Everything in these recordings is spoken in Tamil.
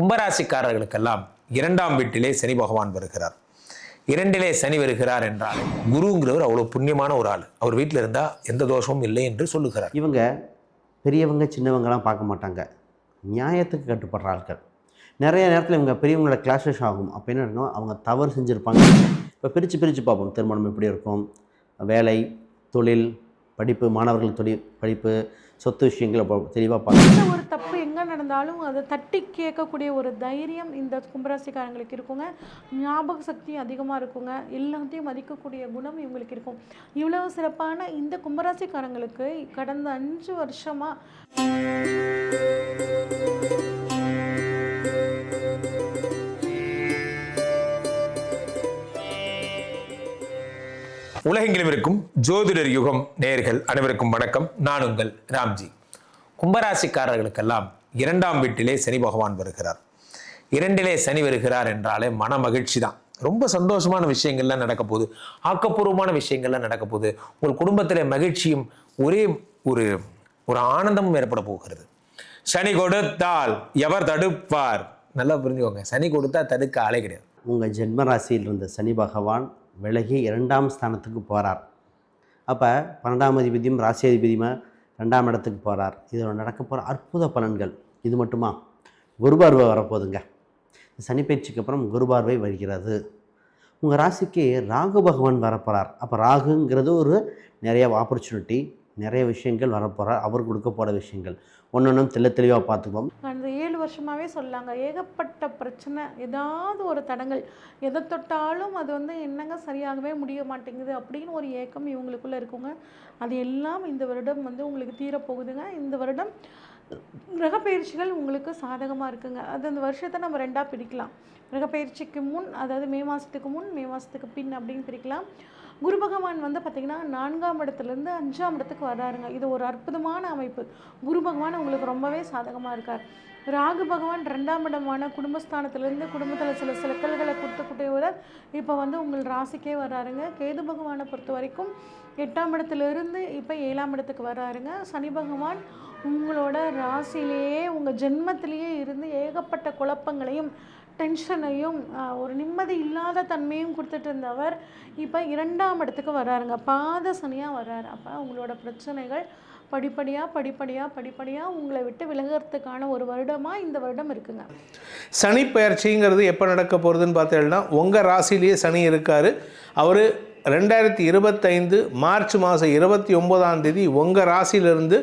கும்பராசிக்காரர்களுக்கெல்லாம் இரண்டாம் வீட்டிலே சனி பகவான் வருகிறார். இரண்டிலே சனி வருகிறார் என்றால் குருங்கிறவர் அவ்வளோ புண்ணியமான ஒரு ஆள். அவர் வீட்டில் இருந்தால் எந்த தோஷமும் இல்லை என்று சொல்லுகிறார். இவங்க பெரியவங்க சின்னவங்கலாம் பார்க்க மாட்டாங்க. நியாயத்துக்கு கட்டுப்படுற ஆட்கள். நிறைய நேரத்தில் இவங்க பெரியவங்களோட கிளாஷஸ் ஆகும். அப்போ என்ன நடக்கும் அவங்க தவறு செஞ்சுருப்பாங்க. இப்போ பிரித்து பிரித்து பார்ப்போம். திருமணம் எப்படி இருக்கும்? வேலை தொழில் படிப்பு மாணவர்கள் தொழில் படிப்பு சொத்து விஷயங்களை தெளிவாக பார்க்கணும் ஒரு தப்பு எங்கே நடந்தாலும் அதை தட்டி கேட்கக்கூடிய ஒரு தைரியம் இந்த கும்பராசிக்காரங்களுக்கு இருக்குங்க. ஞாபக சக்தி அதிகமாக இருக்குங்க. எல்லாத்தையும் மதிக்கக்கூடிய குணம் இவங்களுக்கு இருக்கும். இவ்வளவு சிறப்பான இந்த கும்பராசிக்காரங்களுக்கு கடந்த அஞ்சு வருஷமாக உலகெங்கிலும் இருக்கும் ஜோதிடர் யுகம் நேர்கள் அனைவருக்கும் வணக்கம். நான் உங்கள் ராம்ஜி. கும்பராசிக்காரர்களுக்கெல்லாம் இரண்டாம் வீட்டிலே சனி பகவான் வருகிறார். இரண்டிலே சனி வருகிறார் என்றாலே மன மகிழ்ச்சி தான் ரொம்ப சந்தோஷமான விஷயங்கள்லாம் நடக்க போகுது. ஆக்கப்பூர்வமான விஷயங்கள்லாம் நடக்க போகுது. உங்கள் குடும்பத்திலே மகிழ்ச்சியும் ஒரே ஒரு ஒரு ஆனந்தமும் ஏற்பட போகிறது. சனி கொடுத்தால் எவர் தடுப்பார்? நல்லா புரிஞ்சுக்கோங்க. சனி கொடுத்தா தடுக்க ஆளே கிடையாது. உங்கள் ஜென்ம ராசியில் இருந்த சனி பகவான் விலகி இரண்டாம் ஸ்தானத்துக்கு போகிறார் அப்போ பன்னெண்டாம் அதிபதியும் ராசி அதிபதியுமா ரெண்டாம் இடத்துக்கு போகிறார் இதில் நடக்க போகிற அற்புத பலன்கள். இது மட்டுமா? குருபார்வை வரப்போகுதுங்க. சனிப்பயிற்சிக்கு அப்புறம் குருபார்வை வருகிறது. உங்கள் ராசிக்கு ராகு பகவான் வரப்போகிறார் அப்போ ராகுங்கிறது ஒரு நிறைய ஆப்பர்ச்சுனிட்டி நிறைய விஷயங்கள் வரப்போகிறார் அவர் கொடுக்க போகிற விஷயங்கள். ஒன்று ஒன்றும் தெள்ள தெளிவாக பார்த்துக்குவோம் அந்த ஏழு வருஷமாகவே சொல்லாங்க. ஏகப்பட்ட பிரச்சனை ஏதாவது ஒரு தடங்கள். எதை தொட்டாலும் அது வந்து என்னங்க சரியாகவே முடிய மாட்டேங்குது அப்படின்னு ஒரு ஏக்கம் இவங்களுக்குள்ளே இருக்குங்க. அது எல்லாம் இந்த வருடம் வந்து உங்களுக்கு தீரப்போகுதுங்க. இந்த வருடம் கிரகப்பயிற்சிகள் உங்களுக்கு சாதகமாக இருக்குங்க. அது அந்த வருஷத்தை நம்ம ரெண்டாக பிரிக்கலாம். கிரகப்பயிற்சிக்கு முன் அதாவது மே மாதத்துக்கு முன் மே மாதத்துக்கு பின் அப்படின்னு பிரிக்கலாம். குரு பகவான் வந்து பார்த்திங்கன்னா நான்காம் இடத்துலேருந்து அஞ்சாம் இடத்துக்கு வர்றாருங்க. இது ஒரு அற்புதமான அமைப்பு. குரு பகவான் உங்களுக்கு ரொம்பவே சாதகமாக இருக்கார். ராகு பகவான் ரெண்டாம் இடமான குடும்பஸ்தானத்திலேருந்து குடும்பத்தில் சில சிலக்கல்களை கொடுத்தக்கூடியவர் இப்போ வந்து உங்கள் ராசிக்கே வர்றாருங்க. கேது பகவானை பொறுத்த வரைக்கும் எட்டாம் இடத்துலேருந்து இப்போ ஏழாம் இடத்துக்கு வர்றாருங்க. சனி பகவான் உங்களோட ராசிலேயே உங்கள் ஜென்மத்திலேயே இருந்து ஏகப்பட்ட குழப்பங்களையும் டென்ஷனையும் ஒரு நிம்மதி இல்லாத தன்மையும் கொடுத்துட்டு இருந்தவர் இப்போ இரண்டாம் இடத்துக்கு வர்றாருங்க. பாத சனியாக வர்றாரு. அப்போ உங்களோட பிரச்சனைகள் படிப்படியாக படிப்படியாக படிப்படியாக உங்களை விட்டு விலகிறதுக்கான ஒரு வருடமாக இந்த வருடம் இருக்குங்க. சனி பயிற்சிங்கிறது எப்போ நடக்க போகிறதுன்னு பார்த்தீங்கன்னா உங்கள் ராசிலேயே சனி இருக்கார். அவர் ரெண்டாயிரத்தி இருபத்தைந்து மார்ச் மாதம் இருபத்தி ஒம்போதாம் தேதி உங்கள் ராசியிலிருந்து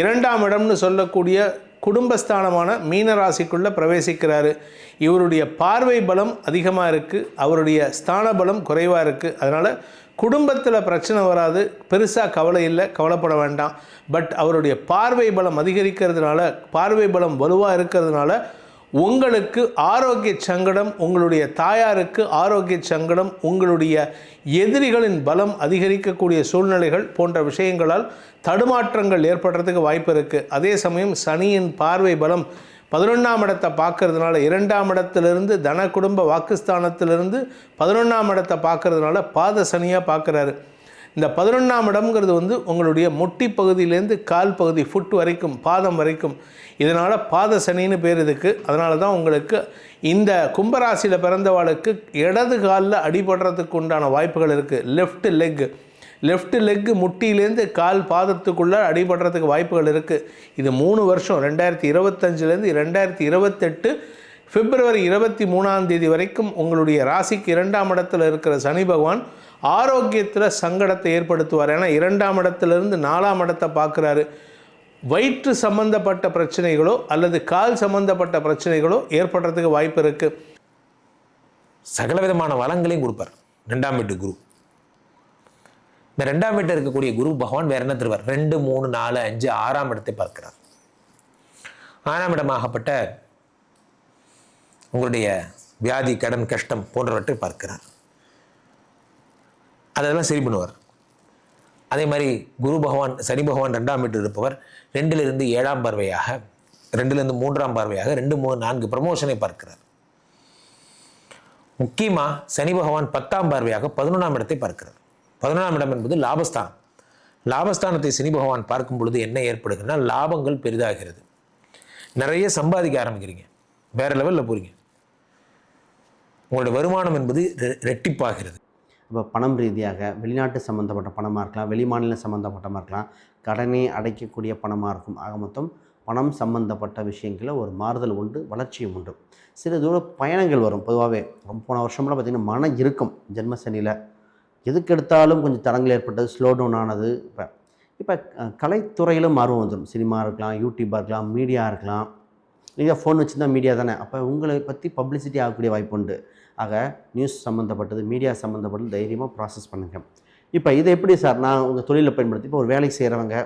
இரண்டாம் இடம்னு சொல்லக்கூடிய குடும்பஸ்தானமான மீனராசிக்குள்ளே பிரவேசிக்கிறாரு. இவருடைய பார்வை பலம் அதிகமாக இருக்குது அவருடைய ஸ்தான பலம் குறைவாக இருக்குது அதனால் குடும்பத்தில் பிரச்சனை வராது. பெருசாக கவலை இல்லை. கவலைப்பட வேண்டாம். பட் அவருடைய பார்வை பலம் அதிகரிக்கிறதுனால பார்வை பலம் வலுவாக இருக்கிறதுனால உங்களுக்கு ஆரோக்கிய சங்கடம் உங்களுடைய தாயாருக்கு ஆரோக்கிய சங்கடம் உங்களுடைய எதிரிகளின் பலம் அதிகரிக்கக்கூடிய சூழ்நிலைகள் போன்ற விஷயங்களால் தடுமாற்றங்கள் ஏற்படுறதுக்கு வாய்ப்பு இருக்குது அதே சமயம் சனியின் பார்வை பலம் பதினொன்றாம் இடத்தை பார்க்கறதுனால இரண்டாம் இடத்திலிருந்து தன குடும்ப வாக்குஸ்தானத்திலிருந்து பதினொன்றாம் இடத்தை பார்க்கறதுனால பாத சனியாக பார்க்குறாரு. இந்த பதினொன்றாம் இடம்ங்கிறது வந்து உங்களுடைய முட்டி பகுதியிலேருந்து கால் பகுதி ஃபுட் வரைக்கும் பாதம் வரைக்கும். இதனால் பாத சனின்னு பேர் இதுக்கு. அதனால தான் உங்களுக்கு இந்த கும்பராசியில் பிறந்தவாளுக்கு இடது காலில் அடிபடுறதுக்கு உண்டான வாய்ப்புகள் இருக்குது லெஃப்ட் லெக் லெஃப்ட் லெக்கு முட்டியிலேருந்து கால் பாதத்துக்குள்ளே அடிபடுறதுக்கு வாய்ப்புகள் இருக்குது இது மூணு வருஷம் ரெண்டாயிரத்தி இருபத்தஞ்சிலேருந்து ரெண்டாயிரத்தி இருபத்தெட்டு பிப்ரவரி இருபத்தி மூணாம் தேதி வரைக்கும் உங்களுடைய ராசிக்கு இரண்டாம் இடத்துல இருக்கிற சனி பகவான் ஆரோக்கியத்தில் சங்கடத்தை ஏற்படுத்துவார். ஏன்னா இரண்டாம் இடத்துலேருந்து நாலாம் இடத்தை பார்க்குறாரு. வயிற்று சம்பந்தப்பட்ட பிரச்சனைகளோ அல்லது கால் சம்பந்தப்பட்ட பிரச்சனைகளோ ஏற்படுறதுக்கு வாய்ப்பு இருக்குது சகல விதமான வளங்களையும் கொடுப்பார். ரெண்டாம் வீட்டு குரு. இந்த ரெண்டாம் வீட்டில் இருக்கக்கூடிய குரு பகவான் வேற என்ன தருவார்? ரெண்டு மூணு நாலு அஞ்சு ஆறாம் இடத்தை பார்க்கிறார். ஆறாம் இடமாகப்பட்ட உங்களுடைய வியாதி கடன் கஷ்டம் போன்றவற்றை பார்க்கிறார். அதெல்லாம் சரி பண்ணுவார். அதே மாதிரி குரு பகவான் சனி பகவான் ரெண்டாம் வீட்டில் இருப்பவர் ரெண்டிலிருந்து ஏழாம் பார்வையாக ரெண்டிலிருந்து மூன்றாம் பார்வையாக ரெண்டு மூணு நான்கு ப்ரமோஷனை பார்க்கிறார். முக்கியமாக சனி பகவான் பத்தாம் பார்வையாக பதினொன்றாம் இடத்தை பார்க்கிறார். பதினொன்றாம் இடம் என்பது லாபஸ்தானம். லாபஸ்தானத்தை சனி பகவான் பார்க்கும் பொழுது என்ன ஏற்படுகிறதுனா லாபங்கள் பெரிதாகிறது. நிறைய சம்பாதிக்க ஆரம்பிக்கிறீங்க. வேற லெவலில் போகிறீங்க உங்களோட வருமானம் என்பது ரெ- ரெட்டிப்பாகிறது. இப்போ பணம் ரீதியாக வெளிநாட்டு சம்மந்தப்பட்ட பணமாக இருக்கலாம் வெளிமாநில சம்மந்தப்பட்டமாக இருக்கலாம் கடனை அடைக்கக்கூடிய பணமாக இருக்கும். ஆக மொத்தம் பணம் சம்பந்தப்பட்ட விஷயங்களில் ஒரு மாறுதல் உண்டு வளர்ச்சியும் உண்டு. சில தூர பயணங்கள் வரும். பொதுவாகவே ரொம்ப போன வருஷம்லாம் பார்த்திங்கன்னா மன இருக்கும் ஜென்மசனியில் எதுக்கு எடுத்தாலும் கொஞ்சம் தடங்கள் ஏற்பட்டது ஸ்லோ டவுன் ஆனது. இப்போ இப்போ கலைத்துறையிலும் ஆர்வம் வந்துடும் சினிமா இருக்கலாம் யூடியூப்பாக இருக்கலாம் மீடியா இருக்கலாம். நீங்கள் ஃபோன் வச்சுருந்தா மீடியா தானே. அப்போ உங்களை பற்றி பப்ளிசிட்டி ஆகக்கூடிய வாய்ப்பு உண்டு. ஆக நியூஸ் சம்மந்தப்பட்டது மீடியா சம்மந்தப்பட்டது தைரியமாக ப்ராசஸ் பண்ணுங்கள் இப்போ இதை எப்படி சார் நான் உங்கள் தொழிலை பயன்படுத்தி இப்போ ஒரு வேலைக்கு செய்கிறவங்க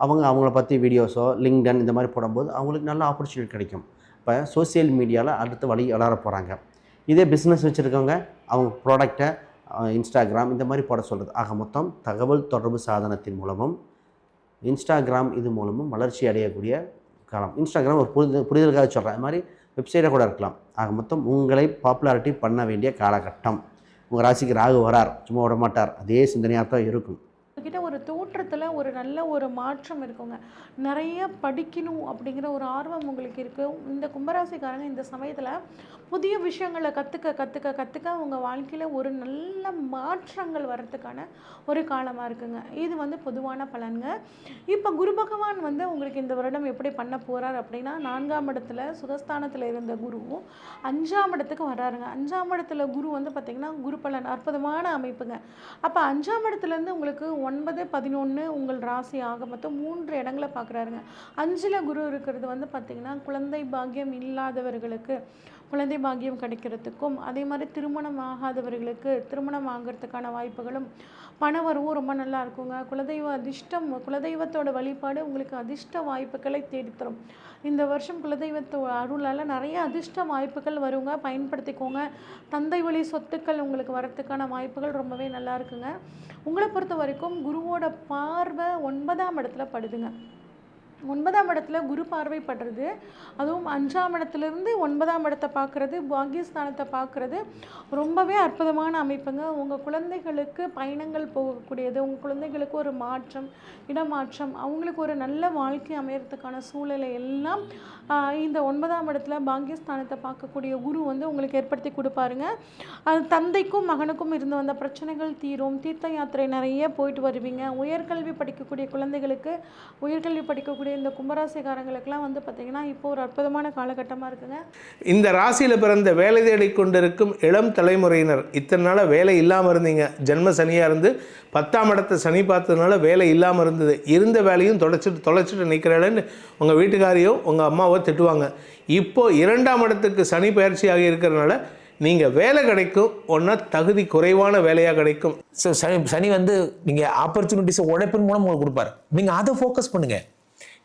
அவங்க அவங்கள பற்றி வீடியோஸோ லிங்க்டன் இந்த மாதிரி போடும்போது அவங்களுக்கு நல்ல ஆப்பர்ச்சுனிட்டி கிடைக்கும். இப்போ சோஷியல் மீடியாவில் அடுத்து வழி வளர போகிறாங்க இதே பிஸ்னஸ் வச்சுருக்கவங்க அவங்க ப்ராடக்டை இன்ஸ்டாகிராம் இந்த மாதிரி போட சொல்கிறது ஆக மொத்தம் தகவல் தொடர்பு சாதனத்தின் மூலமும் இன்ஸ்டாகிராம் இது மூலமும் வளர்ச்சி அடையக்கூடிய காலம். இன்ஸ்டாகிராம் ஒரு புரிது புரிதலுக்காக சொல்கிறேன் அது மாதிரி வெப்சைட்டாக கூட இருக்கலாம். ஆக மொத்தம் உங்களை பாப்புலாரிட்டி பண்ண வேண்டிய காலகட்டம். உங்கள் ராசிக்கு ராகு வரார் சும்மா விட மாட்டார் அதே சிந்தனையாக தான் இருக்கும். கிட்ட ஒரு தோற்றத்தில் ஒரு நல்ல ஒரு மாற்றம் இருக்குங்க. நிறைய படிக்கணும் அப்படிங்கிற ஒரு ஆர்வம் உங்களுக்கு இருக்குது இந்த கும்பராசிக்காரங்க இந்த சமயத்தில் புதிய விஷயங்களை கற்றுக்க கற்றுக்க கற்றுக்க உங்கள் வாழ்க்கையில் ஒரு நல்ல மாற்றங்கள் வர்றதுக்கான ஒரு காலமாக இருக்குங்க. இது வந்து பொதுவான பலன்ங்க. இப்போ குரு பகவான் வந்து உங்களுக்கு இந்த வருடம் எப்படி பண்ண போகிறார் அப்படின்னா நான்காம் இடத்துல சுகஸ்தானத்தில் இருந்த குருவும் அஞ்சாம் இடத்துக்கு வராருங்க அஞ்சாம் இடத்துல குரு வந்து பார்த்திங்கன்னா குரு பலன் அற்புதமான அமைப்புங்க. அப்போ அஞ்சாம் இடத்துலேருந்து உங்களுக்கு ஒன் ஒன்பது பதினொன்று உங்கள் ராசி ஆக மொத்தம் மூன்று இடங்களை பார்க்குறாருங்க. அஞ்சில் குரு இருக்கிறது வந்து பார்த்திங்கன்னா குழந்தை பாக்கியம் இல்லாதவர்களுக்கு. குழந்தை பாக்கியம் கிடைக்கிறதுக்கும் அதே மாதிரி திருமணம் ஆகாதவர்களுக்கு திருமணம் ஆகிறதுக்கான வாய்ப்புகளும் பண வரவும் ரொம்ப நல்லா இருக்குங்க. குலதெய்வ அதிர்ஷ்டம் குலதெய்வத்தோட வழிபாடு உங்களுக்கு அதிர்ஷ்ட வாய்ப்புகளை தேடித்தரும். இந்த வருஷம் குலதெய்வத்தோ அருளால் நிறைய அதிர்ஷ்ட வாய்ப்புகள் வருங்க. பயன்படுத்திக்கோங்க. தந்தை வழி சொத்துக்கள் உங்களுக்கு வரத்துக்கான வாய்ப்புகள் ரொம்பவே நல்லா இருக்குங்க. உங்களை பொறுத்த வரைக்கும் குருவோட பார்வை ஒன்பதாம் இடத்துல படுதுங்க. ஒன்பதாம் இடத்துல குரு பார்வைப்படுறது. அதுவும் அஞ்சாம் இடத்துலேருந்து ஒன்பதாம் இடத்தை பார்க்குறது பாக்கியஸ்தானத்தை பார்க்குறது. ரொம்பவே அற்புதமான அமைப்புங்க. உங்கள் குழந்தைகளுக்கு பயணங்கள் போகக்கூடியது உங்கள் குழந்தைகளுக்கு ஒரு மாற்றம் இடமாற்றம் அவங்களுக்கு ஒரு நல்ல வாழ்க்கை அமையறதுக்கான சூழலை எல்லாம் இந்த ஒன்பதாம் இடத்துல பாக்கியஸ்தானத்தை பார்க்கக்கூடிய குரு வந்து உங்களுக்கு ஏற்படுத்தி கொடுப்பாருங்க. அது தந்தைக்கும் மகனுக்கும் இருந்து வந்த பிரச்சனைகள் தீரும். தீர்த்த யாத்திரை நிறைய போயிட்டு வருவீங்க. உயர்கல்வி படிக்கக்கூடிய குழந்தைகளுக்கு உயர்கல்வி படிக்கக்கூடிய இந்த கும்பராசிக்காரங்களுக்கெல்லாம் வந்து பார்த்திங்கன்னா இப்போ ஒரு அற்புதமான காலகட்டமாக இருக்குங்க. இந்த ராசியில் பிறந்த வேலை தேடி கொண்டிருக்கும் இளம் தலைமுறையினர் இத்தனை நாளாக வேலை இல்லாமல் இருந்தீங்க. ஜென்ம சனியாக இருந்து பத்தாம் இடத்தை சனி பார்த்ததுனால வேலை இல்லாமல் இருந்தது. இருந்த வேலையும் தொலைச்சிட்டு தொலைச்சிட்டு நிற்கிறேன்னு உங்கள் வீட்டுக்காரையோ உங்கள் அம்மாவோ திட்டுவாங்க. இப்போ இரண்டாம் இடத்துக்கு சனி பயிற்சியாக இருக்கிறனால நீங்கள் வேலை கிடைக்கும் ஒன்றா தகுதி குறைவான வேலையாக கிடைக்கும். ஸோ சனி சனி வந்து நீங்கள் ஆப்பர்ச்சுனிட்டிஸை உழைப்பின் மூலம் உங்களுக்கு கொடுப்பாரு. நீங்கள் அதை ஃபோக்கஸ் பண்ணுங்க.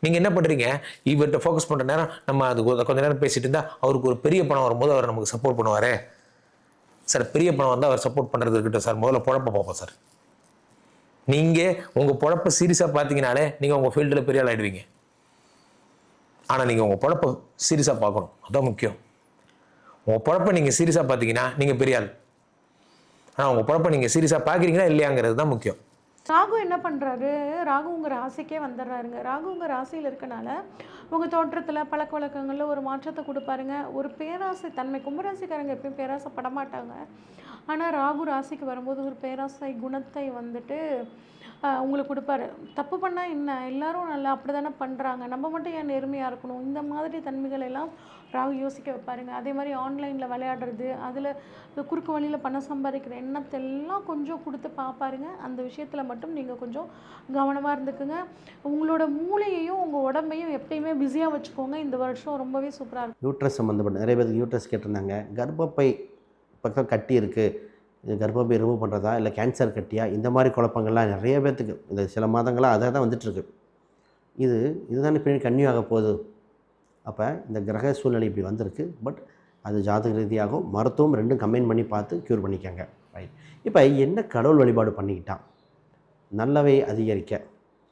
நீங்கள் என்ன பண்ணுறீங்க இவர்கிட்ட ஃபோக்கஸ் பண்ணுற நேரம் நம்ம அது கொஞ்ச நேரம் பேசிட்டு இருந்தால் அவருக்கு ஒரு பெரிய பணம் வரும்போது அவர் நமக்கு சப்போர்ட் பண்ணுவார்? சார் பெரிய பணம் வந்தால் அவர் சப்போர்ட் பண்ணுறது இருக்கட்டும் சார். முதல்ல பொழப்ப பார்ப்போம் சார். நீங்கள் உங்கள் பொழப்ப சீரியஸாக பார்த்தீங்கனாலே நீங்கள் உங்கள் ஃபீல்டில் பெரிய ஆள் ஆகிடுவீங்க ஆனால் நீங்கள் உங்கள் பொழப்ப சீரியஸாக பார்க்கணும். அதான் முக்கியம். உங்கள் பொழப்ப நீங்கள் சீரியஸாக பார்த்தீங்கன்னா நீங்கள் பெரிய ஆள். ஆனால் உங்கள் பொழப்ப நீங்கள் சீரியஸாக பார்க்குறீங்களா இல்லையாங்கிறது தான் முக்கியம். ராகு என்ன பண்ணுறாரு ராகு உங்கள் ராசிக்கே வந்துடுறாருங்க. ராகு உங்கள் ராசியில் இருக்கனால உங்கள் தோற்றத்தில் பழக்க வழக்கங்களில் ஒரு மாற்றத்தை கொடுப்பாருங்க. ஒரு பேராசை தன்மை கும்பராசிக்காரங்க எப்பயும் பேராசை படமாட்டாங்க ஆனால் ராகு ராசிக்கு வரும்போது ஒரு பேராசை குணத்தை வந்துட்டு உங்களுக்கு கொடுப்பாரு. தப்பு பண்ணால் என்ன? எல்லாரும் நல்லா அப்படி தானே பண்ணுறாங்க நம்ம மட்டும் ஏன் நேர்மையாக இருக்கணும்? இந்த மாதிரி தன்மைகள் எல்லாம் ராகு யோசிக்க வைப்பாருங்க. அதே மாதிரி ஆன்லைனில் விளையாடுறது அதில் குறுக்கு வழியில் பணம் சம்பாதிக்கிற எண்ணத்தை எல்லாம் கொஞ்சம் கொடுத்து பார்ப்பாருங்க அந்த விஷயத்தில் மட்டும் நீங்கள் கொஞ்சம் கவனமாக இருந்துக்குங்க. உங்களோட மூளையையும் உங்கள் உடம்பையும் எப்பயுமே பிஸியாக வச்சுக்கோங்க. இந்த வருஷம் ரொம்பவே சூப்பராக இருக்கும். யூட்ரஸ் சம்மந்தப்பட்ட நிறைய பேருக்கு யூட்ரஸ் கேட்டிருந்தாங்க. கர்ப்பப்பை பக்கம் கட்டி இருக்குது இது கர்ப்பப்பை ரிமூவ் பண்ணுறதா இல்லை கேன்சர் கட்டியா? இந்த மாதிரி குழப்பங்கள்லாம் நிறைய பேர்த்துக்கு இந்த சில மாதங்களாக அதை தான் வந்துட்டுருக்கு இது இதுதானே பின்னாடி கன்னியூ ஆக போகுது. அப்போ இந்த கிரக சூழ்நிலை இப்படி வந்திருக்கு. பட் அது ஜாதக ரீதியாகவும் மருத்துவம் ரெண்டும் கம்பைன் பண்ணி பார்த்து க்யூர் பண்ணிக்கங்க. ரைட். இப்போ என்ன கடவுள் வழிபாடு பண்ணிக்கிட்டான்? நல்லவை அதிகரிக்க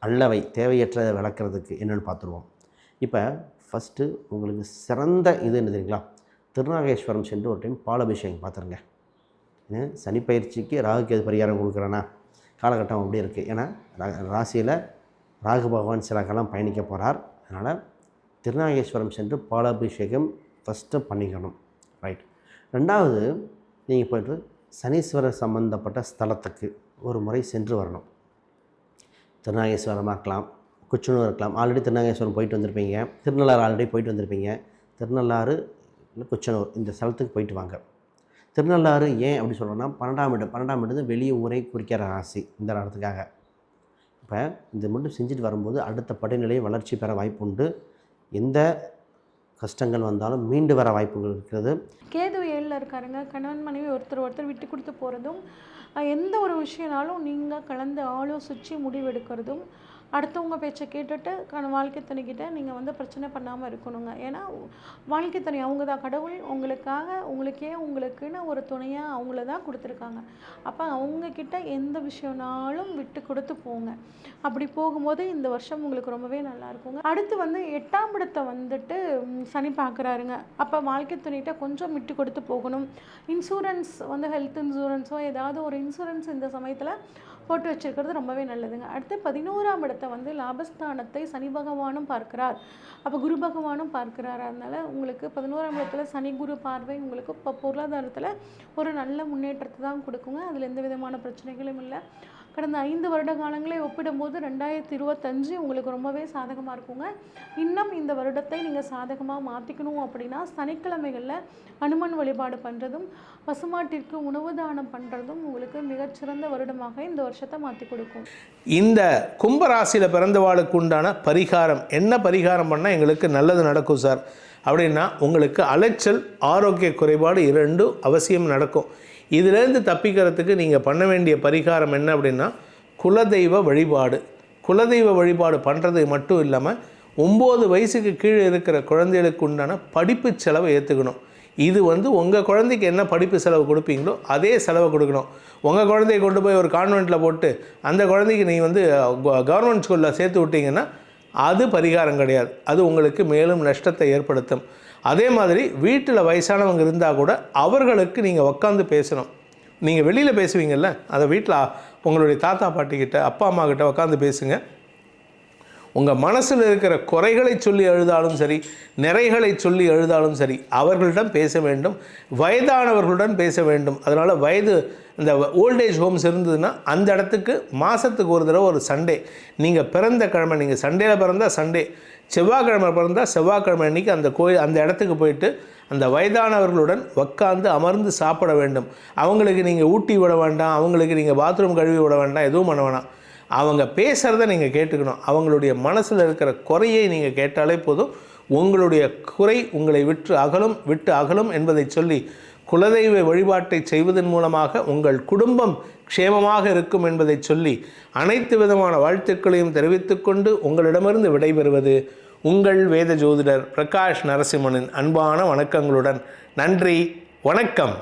அல்லவை தேவையற்றதை விளக்குறதுக்கு என்னென்னு பார்த்துருவோம். இப்போ ஃபஸ்ட்டு உங்களுக்கு சிறந்த இது என்ன தெரியுங்களா? திருநாகேஸ்வரம் சென்று ஒரு டைம் பாலபிஷேகம் பார்த்துருங்க. ஏன் சனி பயிற்சிக்கு ராகுக்கு எது பரிகாரம் கொடுக்குறேன்னா காலகட்டம் அப்படி இருக்குது ஏன்னா ராசியில் ராகு பகவான் சில காலம் பயணிக்க போகிறார் அதனால் திருநாகேஸ்வரம் சென்று பாலாபிஷேகம் ஃபஸ்ட்டு பண்ணிக்கணும். ரைட் ரெண்டாவது நீங்கள் போய்ட்டு சனீஸ்வரர் சம்பந்தப்பட்ட ஸ்தலத்துக்கு ஒரு முறை சென்று வரணும். திருநாகேஸ்வரமாக இருக்கலாம் குச்சனூர் இருக்கலாம். ஆல்ரெடி திருநாகேஸ்வரம் போயிட்டு வந்திருப்பீங்க. திருநள்ளாறு ஆல்ரெடி போயிட்டு வந்திருப்பீங்க. திருநள்ளாறு இல்லை குச்சனூர் இந்த ஸ்தலத்துக்கு போயிட்டு வாங்க. திருநள்ளாறு ஏன் அப்படி சொல்கிறோன்னா பன்னெண்டாம் இடம் பன்னெண்டாம் இடம் வெளியே ஊரை குறிக்கிற ராசி இந்த இடத்துக்காக இப்போ இது மட்டும் செஞ்சுட்டு வரும்போது அடுத்த படிநிலையை வளர்ச்சி பெற வாய்ப்பு உண்டு எந்த கஷ்டங்கள் வந்தாலும் மீண்டு வர வாய்ப்புகள் இருக்கிறது. கேது ஏழில் இருக்காருங்க. கணவன் மனைவி ஒருத்தர் ஒருத்தர் விட்டு கொடுத்து போகிறதும் எந்த ஒரு விஷயம்னாலும் நீங்கள் கலந்து ஆலோசித்து முடிவெடுக்கிறதும் அடுத்தவங்க பேச்சை கேட்டுட்டு கண வாழ்க்கை துணைக்கிட்ட நீங்கள் வந்து பிரச்சனை பண்ணாமல் இருக்கணுங்க. ஏன்னா வாழ்க்கை துணை அவங்க தான் கடவுள். உங்களுக்காக உங்களுக்கே உங்களுக்குன்னு ஒரு துணையாக அவங்கள தான் கொடுத்துருக்காங்க. அப்போ அவங்கக்கிட்ட எந்த விஷயம்னாலும் விட்டு கொடுத்து போங்க. அப்படி போகும்போது இந்த வருஷம் உங்களுக்கு ரொம்பவே நல்லா இருக்குங்க. அடுத்து வந்து எட்டாம் இடத்தை வந்துட்டு சனி பார்க்குறாருங்க அப்போ வாழ்க்கை துணைகிட்ட கொஞ்சம் விட்டு கொடுத்து போகணும். இன்சூரன்ஸ் வந்து ஹெல்த் இன்சூரன்ஸோ ஏதாவது ஒரு இன்சூரன்ஸ் இந்த சமயத்தில் போட்டு வச்சிருக்கிறது ரொம்பவே நல்லதுங்க. அடுத்து பதினோராம் இடத்தை வந்து லாபஸ்தானத்தை சனி பகவானும் பார்க்கிறார். அப்போ குரு பகவானும் பார்க்கிறார். அதனால் உங்களுக்கு பதினோராம் இடத்துல சனி குரு பார்வை உங்களுக்கு இப்போ பொருளாதாரத்தில் ஒரு நல்ல முன்னேற்றத்தை தான் கொடுக்குங்க. அதில் எந்த விதமான பிரச்சனைகளும் இல்லை. கடந்த ஐந்து வருட காலங்களை ஒப்பிடும்போது ரெண்டாயிரத்தி இருபத்தஞ்சு உங்களுக்கு ரொம்பவே சாதகமாக இருக்குங்க. இன்னும் இந்த வருடத்தை நீங்கள் சாதகமாக மாற்றிக்கணும் அப்படின்னா சனிக்கிழமைகளில் அனுமன் வழிபாடு பண்ணுறதும் பசுமாட்டிற்கு உணவு தானம் பண்ணுறதும் உங்களுக்கு மிகச்சிறந்த வருடமாக இந்த வருஷத்தை மாற்றி கொடுக்கும். இந்த கும்பராசியில் பிறந்தவாளுக்கு உண்டான பரிகாரம் என்ன பரிகாரம் பண்ணால் எங்களுக்கு நல்லது நடக்கும் சார்? அப்படின்னா உங்களுக்கு அலைச்சல் ஆரோக்கிய குறைபாடு இரண்டும் அவசியம் நடக்கும். இதிலேருந்து தப்பிக்கிறதுக்கு நீங்கள் பண்ண வேண்டிய பரிகாரம் என்ன அப்படின்னா குலதெய்வ வழிபாடு. குலதெய்வ வழிபாடு பண்ணுறது மட்டும் இல்லாமல் ஒம்பது வயசுக்கு கீழே இருக்கிற குழந்தைகளுக்கு உண்டான படிப்பு செலவை ஏற்றுக்கணும் இது வந்து உங்கள் குழந்தைக்கு என்ன படிப்பு செலவு கொடுப்பீங்களோ அதே செலவை கொடுக்கணும். உங்கள் குழந்தைய கொண்டு போய் ஒரு கான்வெண்ட்டில் போட்டு அந்த குழந்தைக்கு நீ வந்து கவர்மெண்ட் ஸ்கூலில் சேர்த்து விட்டீங்கன்னா அது பரிகாரம் கிடையாது. அது உங்களுக்கு மேலும் நஷ்டத்தை ஏற்படுத்தும். அதே மாதிரி வீட்டில் வயசானவங்க இருந்தால் கூட அவர்களுக்கு நீங்கள் உட்காந்து பேசணும். நீங்கள் வெளியில் பேசுவீங்கல்ல அதை வீட்டில் உங்களுடைய தாத்தா பாட்டிக்கிட்ட அப்பா அம்மா கிட்ட உட்காந்து பேசுங்க. உங்கள் மனசில் இருக்கிற குறைகளை சொல்லி எழுதாலும் சரி நிறைகளை சொல்லி எழுதாலும் சரி அவர்களிடம் பேச வேண்டும் வயதானவர்களுடன் பேச வேண்டும். அதனால் வயது இந்த ஓல்டேஜ் ஹோம்ஸ் இருந்ததுன்னா அந்த இடத்துக்கு மாதத்துக்கு ஒரு தடவை ஒரு சண்டே நீங்கள் பிறந்த கிழமை நீங்கள் சண்டேயில் பிறந்தால் சண்டே செவ்வாய்க்கிழமை பிறந்தால் செவ்வாய்க்கிழமை அன்றைக்கி அந்த கோயில் அந்த இடத்துக்கு போயிட்டு அந்த வயதானவர்களுடன் உட்காந்து அமர்ந்து சாப்பிட வேண்டும். அவங்களுக்கு நீங்கள் ஊட்டி விட வேண்டாம் அவங்களுக்கு நீங்கள் பாத்ரூம் கழுவி விட வேண்டாம் எதுவும் பண்ண வேணாம். அவங்க பேசுகிறத நீங்கள் கேட்டுக்கணும். அவங்களுடைய மனசில் இருக்கிற குறையை நீங்கள் கேட்டாலே போதும். உங்களுடைய குறை உங்களை விட்டு அகலும் விட்டு அகலும் என்பதை சொல்லி குலதெய்வ வழிபாட்டை செய்வதன் மூலமாக உங்கள் குடும்பம் க்ஷேமமாக இருக்கும் என்பதை சொல்லி அனைத்து விதமான வாழ்த்துக்களையும் தெரிவித்துக்கொண்டு உங்களிடமிருந்து விடைபெறுவது உங்கள் வேத ஜோதிடர் பிரகாஷ் நரசிம்மனின் அன்பான வணக்கங்களுடன். நன்றி வணக்கம்.